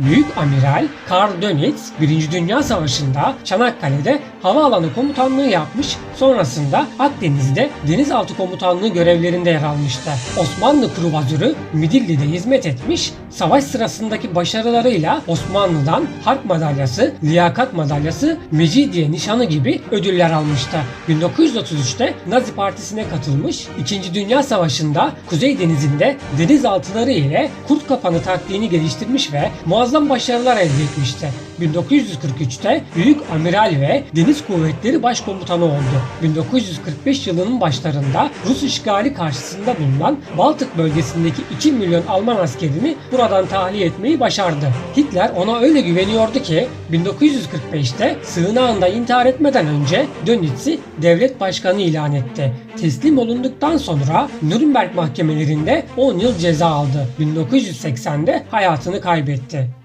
Büyük Amiral Karl Dönitz 1. Dünya Savaşı'nda Çanakkale'de havaalanı komutanlığı yapmış, sonrasında Akdeniz'de denizaltı komutanlığı görevlerinde yer almıştı. Osmanlı kruvazörü Midilli'de hizmet etmiş, savaş sırasındaki başarılarıyla Osmanlı'dan Harp Madalyası, Liyakat Madalyası, Mecidiye Nişanı gibi ödüller almıştı. 1933'te Nazi Partisi'ne katılmış, 2. Dünya Savaşı'nda Kuzey Denizi'nde denizaltıları ile Kurt Kapanı taktiğini geliştirmiş ve muazzam başarılar elde etmişti. 1943'te Büyük Amiral ve Deniz Kuvvetleri Başkomutanı oldu. 1945 yılının başlarında Rus işgali karşısında bulunan Baltık bölgesindeki 2 milyon Alman askerini buradan tahliye etmeyi başardı. Hitler ona öyle güveniyordu ki 1945'te sığınağında intihar etmeden önce Dönitz'i devlet başkanı ilan etti. Teslim olunduktan sonra Nürnberg mahkemelerinde 10 yıl ceza aldı. 1980'de hayatını kaybetti.